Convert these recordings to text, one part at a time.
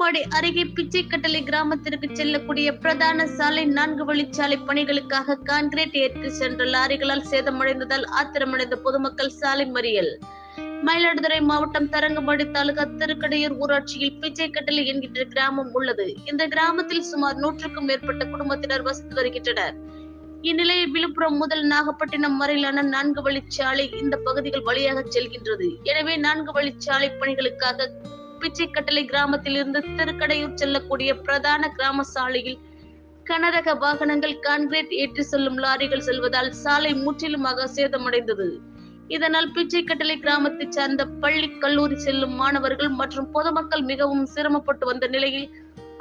தரங்கம்பாடி அருகே பிச்சைக்கட்டளை கிராமத்திற்கு செல்லக்கூடிய பிரதான சாலை நான்கு வழிச்சாலை பணிகளுக்காக கான்கிரீட் ஏற்றி சென்ற லாரிகளால் சேதமடைந்ததால் ஆத்திரமடைந்த பொதுமக்கள் சாலை மறியல். மயிலாடுதுறை மாவட்டம் தரங்கம்பாடி தாலுகா திருக்கடையூர் ஊராட்சியில் பிச்சைக்கட்டளை என்கின்ற கிராமம் உள்ளது. இந்த கிராமத்தில் சுமார் நூற்றுக்கும் மேற்பட்ட குடும்பத்தினர் வசித்து வருகின்றனர். இந்நிலையில் விழுப்புரம் முதல் நாகப்பட்டினம் வரையிலான நான்கு வழிச்சாலை இந்த பகுதிகள் வழியாக செல்கின்றது. எனவே நான்கு வழிச்சாலை பணிகளுக்காக பிச்சைக்கட்டளை கிராமத்தில் இருந்து திருக்கடையூர் செல்லக்கூடிய பிரதான கிராம சாலையில் கனரக வாகனங்கள் கான்கிரீட் ஏற்றி செல்லும் லாரிகள் செல்வதால் சாலை முற்றிலுமாக சேதமடைந்தது. இதனால் பிச்சைக்கட்டளை கிராமத்தை சார்ந்த பள்ளி கல்லூரி செல்லும் மாணவர்கள் மற்றும் பொதுமக்கள் மிகவும் சிரமப்பட்டு வந்த நிலையில்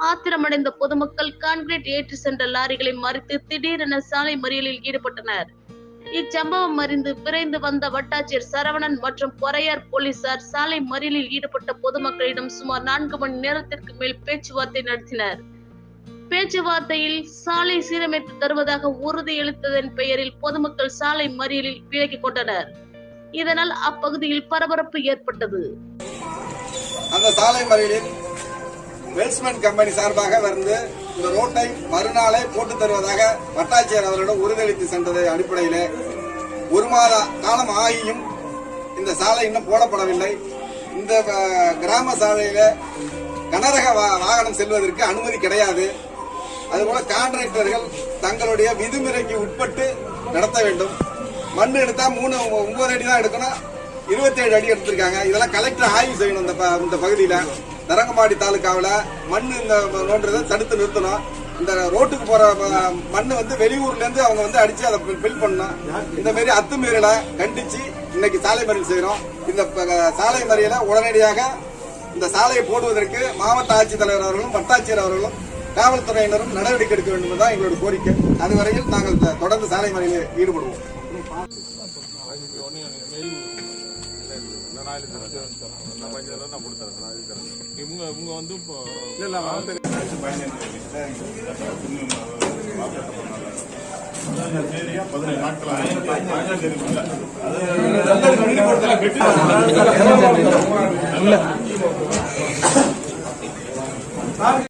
ஆத்திரமடைந்த பொதுமக்கள் கான்கிரீட் ஏற்றி சென்ற லாரிகளை மறித்து திடீரென சாலை மறியலில் ஈடுபட்டனர். இச்சம்பவம் அறிந்து விரைந்து வந்த வட்டாட்சியர் சரவணன் மற்றும் பொறையார் போலீசார் சாலை மறியலில் ஈடுபட்ட பொதுமக்களிடம் சுமார் நான்கு மணி நேரத்திற்கு மேல் பேச்சுவார்த்தை நடத்தினர். பேச்சுவார்த்தையில் சாலை சீரமைத்து தருவதாக உறுதியளித்ததன் பெயரில் பொதுமக்கள் சாலை மறியலில் விலகிக் கொண்டனர். இதனால் அப்பகுதியில் பரபரப்பு ஏற்பட்டது. அந்த சாலை மறியலில் வெல்ஸ்மெண்ட் கம்பெனி சார்பாக வந்து இந்த ரோட்டை மறுநாளே போட்டு தருவதாக வட்டாட்சியர் அவர்களிடம் உறுதியளித்து சென்றதை அடிப்படையிலே மாத காலம் ஆகியும் இந்த சாலை இன்னும் போடப்படவில்லை. இந்த கிராம சாலையில கனரக வா- வாகனம் செல்வதற்கு அனுமதி கிடையாது. அதுபோல கான்ட்ராக்டர்கள் தங்களுடைய விதிமுறைக்கு உட்பட்டு நடத்த வேண்டும். மண் எடுத்தா மூணு ஒன்பது அடி தான் எடுக்கணும். இருபத்தேழு அடி எடுத்திருக்காங்க. இதெல்லாம் கலெக்டர் ஆய்வு செய்யணும் இந்த ப- இந்த பகுதியில. தரங்கம்பாடி தாலுக்காவில் மண் இந்த நோன்றதை தடுத்து நிறுத்தணும். இந்த ரோட்டுக்கு போற ம- வந்து வெளியூர்ல இருந்து அவங்க வந்து அடிச்சு அதை ஃபில் பண்ணோம் இந்த மாதிரி அத்துமீறலை கண்டிச்சு இன்னைக்கு சாலை மறியல் செய்யறோம் இந்த சாலை மறியலை உடனடியாக இந்த சாலையை போடுவதற்கு மாவட்ட ஆட்சித்தலைவர் அவர்களும் வட்டாட்சியர் அவர்களும் காவல்துறையினரும் நடவடிக்கை எடுக்க வேண்டும் தான் எங்களோட கோரிக்கை. அதுவரையில் நாங்கள் தொடர்ந்து சாலை மறியலில் ஈடுபடுவோம். இவங்க இவங்க வந்து இப்போ பதினேழு நாட்கள் ஆகுது. தேதி உள்ள.